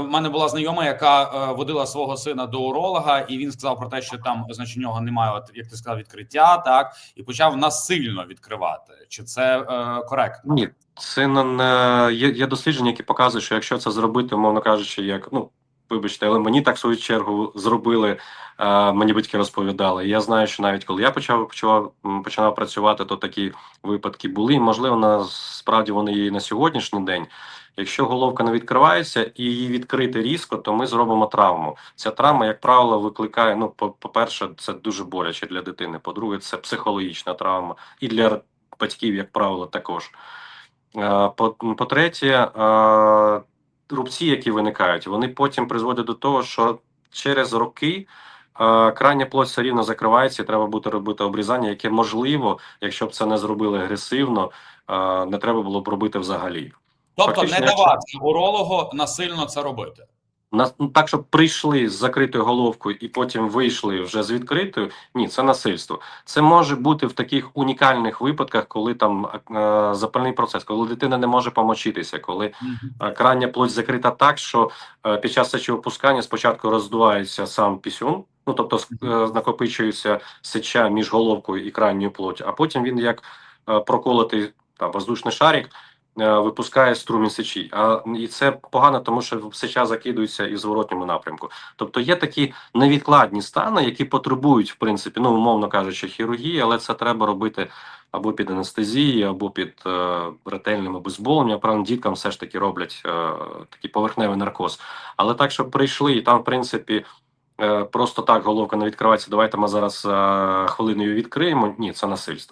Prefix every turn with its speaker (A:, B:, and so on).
A: У мене була знайома, яка е, водила свого сина до уролога, і він сказав про те, що там, значить, нього немає, от як ти сказав, відкриття, так і почав насильно відкривати. Чи це е, коректно?
B: Ні, це не є, є дослідження, які показують, що якщо це зробити, умовно кажучи, як ну вибачте, але мені так свою чергу зробили. Е, мені батьки розповідали. Я знаю, що навіть коли я почав почав починав працювати, то такі випадки були. І, можливо, насправді вони є і на сьогоднішній день. Якщо головка не відкривається і її відкрити різко, то ми зробимо травму. Ця травма, як правило, викликає. Ну, по- по-перше, це дуже боляче для дитини. По-друге, це психологічна травма, і для батьків, як правило, також. Е, по- По-третє, е, рубці, які виникають, вони потім призводять до того, що через роки е, крайня плоть все рівно закривається, і треба буде робити обрізання, яке можливо, якщо б це не зробили агресивно, е, не треба було б робити взагалі.
A: Тобто
B: Фактично,
A: не давати урологу насильно це робити.
B: На ну, так, щоб прийшли з закритою головкою і потім вийшли вже з відкритою. Ні, це насильство. Це може бути в таких унікальних випадках, коли там е, запальний процес, коли дитина не може помочитися, коли е, крайня плоть закрита так, що е, під час сечовипускання спочатку роздувається сам пісюн, ну тобто е, накопичується сеча між головкою і крайньою плоттю, а потім він як е, проколотий там воздушний шарик. Е, Випускає струмінь сечі, а і це погано, тому що сеча закидується і в зворотньому напрямку. Тобто є такі невідкладні стани, які потребують, в принципі, ну умовно кажучи, хірургії, але це треба робити або під анестезією, або під е, ретельним обезболенням. Правда, діткам все ж таки роблять е, такий поверхневий наркоз. Але так, щоб прийшли, і там, в принципі, е, просто так головка не відкривається. Давайте ми зараз е, хвилиною відкриємо. Ні, це насильство.